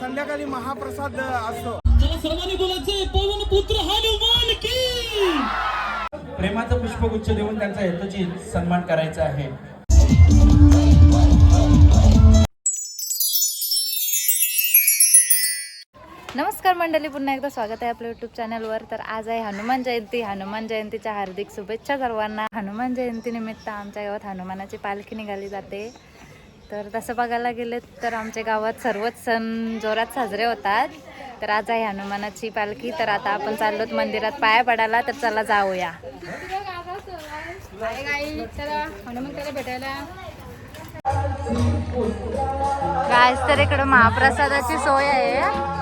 संध्याकाळी महाप्रसाद असतो. सर्वांनी बोलायचंय पवन पुत्र हनुमान की! प्रेमाचं पुष्पगुच्छ देऊन त्यांचा हेतूची सन्मान करायचा आहे. मंडळी पुन्हा एकदा स्वागत आहे आपल्या यूट्यूब चॅनलवर तर आज आहे हनुमान जयंती. हनुमान जयंतीच्या हार्दिक शुभेच्छा सर्वांना. हनुमान जयंतीनिमित्त आमच्या गावात हनुमानाची पालखी निघाली जाते. तर तसं बघायला गेले तर आमच्या गावात सर्वच सण जोरात साजरे होतात. तर आज आहे हनुमानाची पालखी. तर आता आपण चाललोत मंदिरात पाया पडायला. तर चला जाऊया. गायस तर इकडं महाप्रसादाची सोय आहे.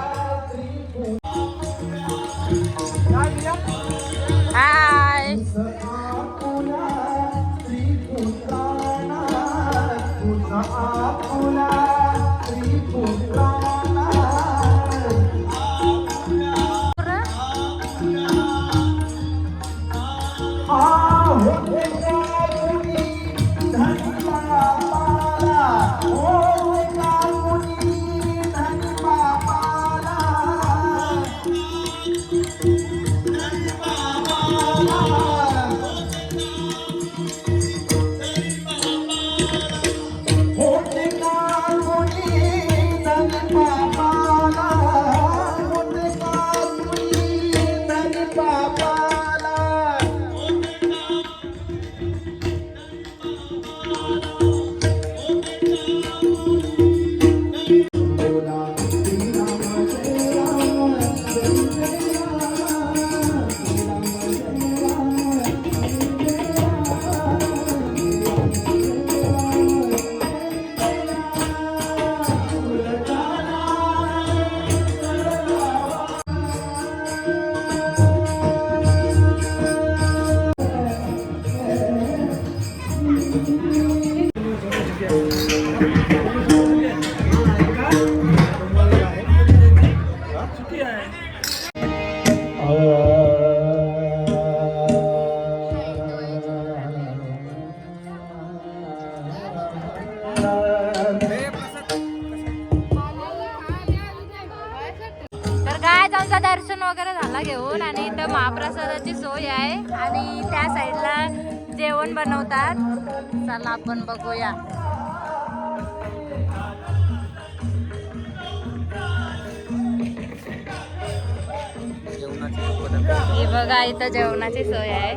इथं जेवणाची सोय आहे.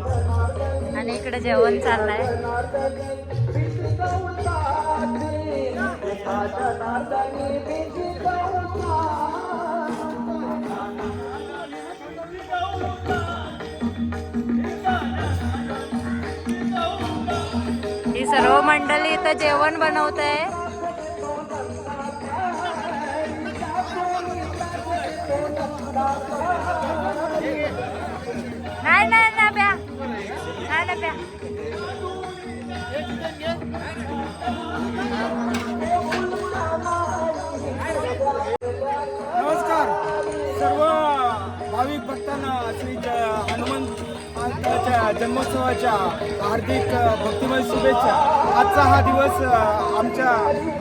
आणि इकडे जेवण चाललंय. ही सर्व मंडळी इथं जेवण बनवत. आहे काय नाही ना प्या. काय ना प्या. नमस्कार. सर्व भाविक भक्तांना श्री हनुमंताच्या जन्मोत्सवाच्या हार्दिक भक्तिमय शुभेच्छा. आजचा हा दिवस आमच्या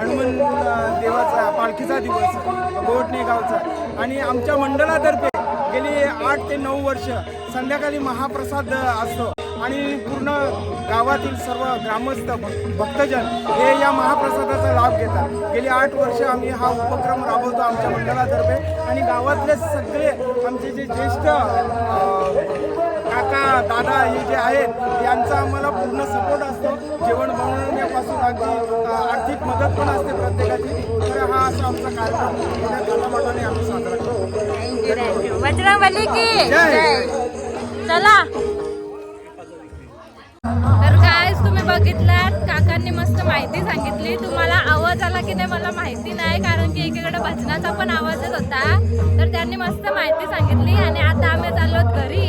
हनुमान देवाचा पालखीचा दिवस गोटणे गावचा. आणि आमच्या मंडळातर्फे गेली आठ ते नऊ वर्ष संध्याकाळी महाप्रसाद असतो. आणि पूर्ण गावातील सर्व ग्रामस्थ भक्तजन हे या महाप्रसादाचा लाभ घेतात. गेली आठ वर्ष आम्ही हा उपक्रम राबवतो आमच्या मंडळातर्फे. आणि गावातले सगळे आमचे जे ज्येष्ठ काका दादा हे जे आहेत यांचा आम्हाला पूर्ण सपोर्ट असतो. जेवण बनवण्यापासून अगदी आर्थिक मदत पण असते प्रत्येकाची. तर हा असा आमचा कार्यक्रम मोठ्या थाटामाटाने आम्ही साजरा करतो बजरंग बली की? जय. जय. चला. तर काय तुम्ही बघितलात काकांनी मस्त माहिती सांगितली. तुम्हाला आवाज आला की नाही मला माहिती नाही कारण की एकीकडे भजनाचा पण आवाज येत होता. तर त्यांनी मस्त माहिती सांगितली आणि आता आम्ही चाललो घरी.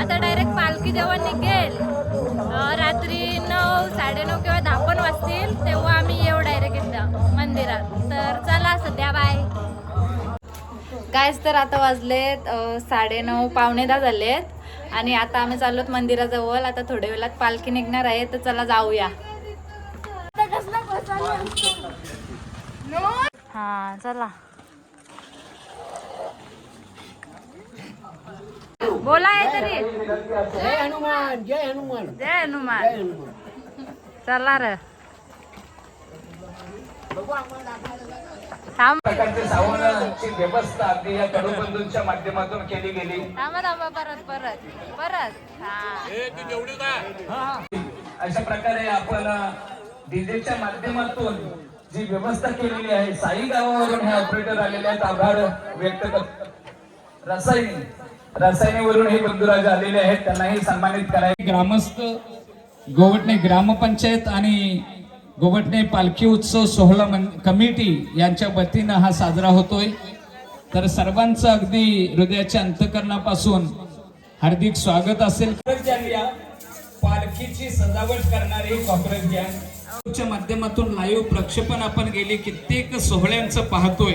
आता डायरेक्ट पालखी जेव्हा निघेल रात्री नऊ साडेनऊ किंवा दहा पण वाजतील तेव्हा सध्या बाय गायस तर आता वाजलेत साडेनऊ पावणे दहा झालेत. आणि आता आम्ही चाललोत मंदिराजवळ. आता थोड्या वेळात पालखी निघणार आहे तर चला जाऊया. हा चला. बोला तरी. जय हनुमान जय हनुमान. जय हनुमान. चला र. थांब. प्रकारची सावरणाची व्यवस्था अगदी या कडूबंधूंच्या माध्यमातून केली गेली. थांबा थांबा परत परत परत. हा. अशा प्रकारे आपण डीजेच्या माध्यमातून जी व्यवस्था केलेली आहे साई गावावरून हे ऑपरेटर आलेले आहेत आभार व्यक्त करत रसायनी रसायनीवरून हे बंधुराज आलेले आहेत त्यांनाही सन्मानित करायचे. ग्रामस्थ गोवटणे ग्रामपंचायत आणि गोवटणे पालखी उत्सव सोहळा मन- कमिटी यांच्या वतीनं हा साजरा होतोय. तर सर्वांचं अगदी हृदयाच्या अंतकरणापासून हार्दिक स्वागत असेल. पालखीची सजावट करणारी कॉक्रोच गँग. च्या माध्यमातून लाईव्ह प्रक्षेपण आपण गेली कित्येक सोहळ्यांचं पाहतोय.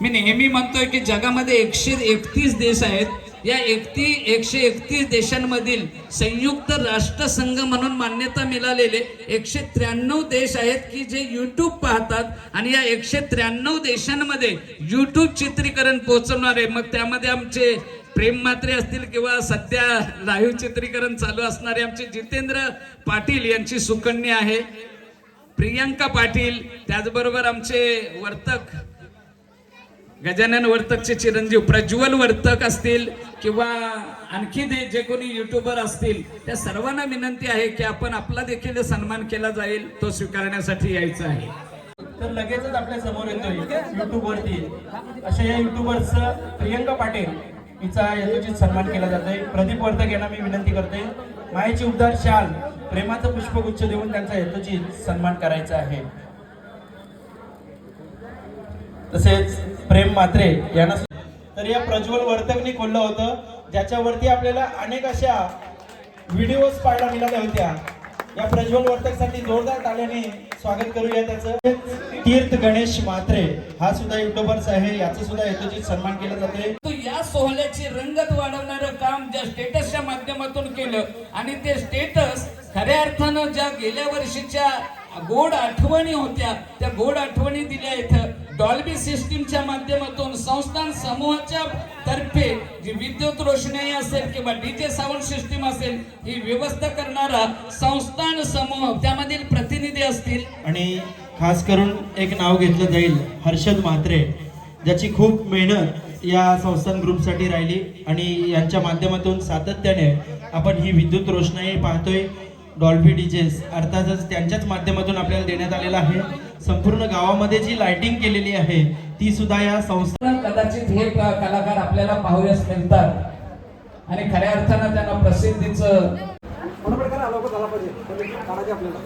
मी नेहमी म्हणतोय की जगामध्ये एकशे एकतीस देश आहेत. या एकती एकशे एकतीस देशांमधील संयुक्त राष्ट्रसंघ म्हणून मान्यता मिळालेले एकशे त्र्याण्णव देश आहेत की जे यूट्यूब पाहतात आणि या एकशे त्र्याण्णव देशांमध्ये यूट्यूब चित्रीकरण पोहोचवणारे मग त्यामध्ये आमचे प्रेम मात्रे असतील किंवा सध्या लाईव्ह चित्रीकरण चालू असणारे आमचे जितेंद्र पाटील यांची सुकन्या आहे. प्रियांका पाटील त्याचबरोबर आमचे वर्तक गजानन वर्तकचे चिरंजीव प्रज्वल वर्तक असतील किंवा आणखी जे जे कोणी युट्यूबर असतील त्या सर्वांना विनंती आहे की आपण आपला देखील सन्मान केला जाईल तो स्वीकारण्यासाठी यायचा आहे. तर लगेचच आपल्यासमोर येतोय युट्यूब वरती. अशा या युट्यूबर्स प्रियंका पाटील हिचा यथोचित सन्मान केला जातोय. प्रदीप वर्तक यांना मी विनंती करते मायेची उद्धार शाल प्रेमाचं पुष्पगुच्छ देऊन त्यांचा यथोचित सन्मान करायचा आहे. तसेच प्रेम मात्रे यांना तर या प्रज्वल वर्तकने खोललं होतं. ज्याच्यावरती आपल्याला अनेक अशा व्हिडिओज पाहायला मिळाल्या होत्या. या प्रज्वल वर्तकसाठी जोरदार ताल्याने स्वागत करूया त्याचं. तीर्थ गणेश मात्रे हा सुद्धा युट्यूबर्स आहे. याचं सुद्धा यथोचित सन्मान केला जाते या सोहळ्याची रंगत वाढवणारं काम ज्या स्टेटसच्या माध्यमातून केलं आणि ते स्टेटस खऱ्या अर्थानं ज्या गेल्या वर्षीच्या गोड आठवणी होत्या त्या गोड आठवणी दिल्या इथं. डॉल्बी सिस्टीमच्या माध्यमातून संस्थान समूहाच्या तर्फे जी विद्युत रोषणाई असेल किंवा डीजे साऊंड सिस्टीम असेल ही व्यवस्था करणारा संस्थान समूह त्यामधील प्रतिनिधी असतील. आणि खास करून एक नाव घेतलं जाईल हर्षद म्हात्रे. ज्याची खूप मेहनत या संस्थान ग्रुपसाठी राहिली आणि यांच्या माध्यमातून सातत्याने आपण ही विद्युत रोषणाई पाहतोय. डॉल्फी डीजेस अर्थातच त्यांच्याच माध्यमातून आपल्याला देण्यात आलेला आहे. संपूर्ण गावामध्ये जी लाइटिंग केलेली आहे ती सुद्धा या संस्था कदाचित हे कलाकार आपल्याला पाहूयास मिळतात आणि खऱ्या अर्थानं त्यांना प्रसिद्धीचं आपल्याला